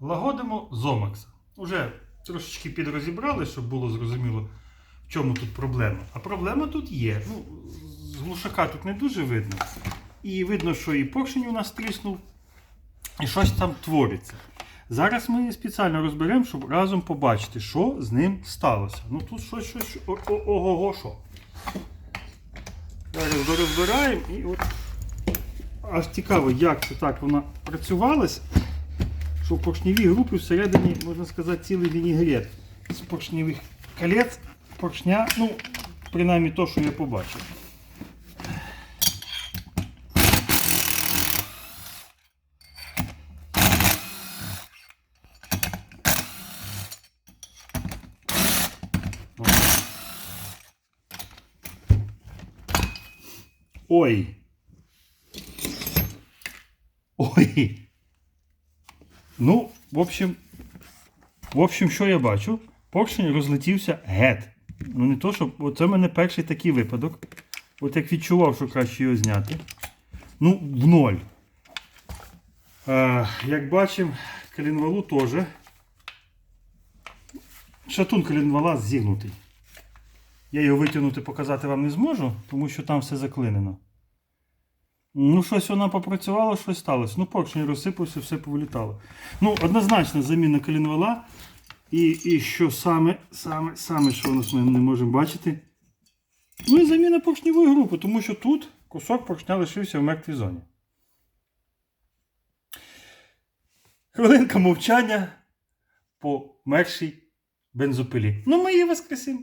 Лагодимо Зомакса. Уже трошечки підрозібрали, щоб було зрозуміло, в чому тут проблема. А проблема тут є. Ну, з глушака тут не дуже видно. І видно, що і поршень у нас тріснув, і щось там твориться. Зараз ми спеціально розберемо, щоб разом побачити, що з ним сталося. Ну тут щось, щось, ого-го, що. Зараз дорозбираємо і от аж цікаво, як це так вона працювалась, що в поршневій групі всередині, можна сказати, цілий вінігрет з поршневих колець, поршня, ну, принаймні то, що я побачив. Ой. Ой. Ну, в общем, в общем, що я бачу? Поршень розлетівся геть. Ну не то, що. Оце в мене перший такий випадок. От як відчував, що краще його зняти. Ну, в ноль. Е, як бачимо, коленвалу теж. Шатун коленвала зігнутий. Я його витягнути показати вам не зможу, тому що там все заклинено. Ну, щось вона попрацювала, щось сталося. Ну, поршень розсипався, все повилітало. Ну, однозначно заміна колінвала. І, і що саме, саме, саме, що у нас ми не можемо бачити. Ну і заміна поршневої групи, тому що тут кусок поршня лишився в мертвій зоні. Хвилинка мовчання по мершій бензопилі. Ну, ми її воскресимо.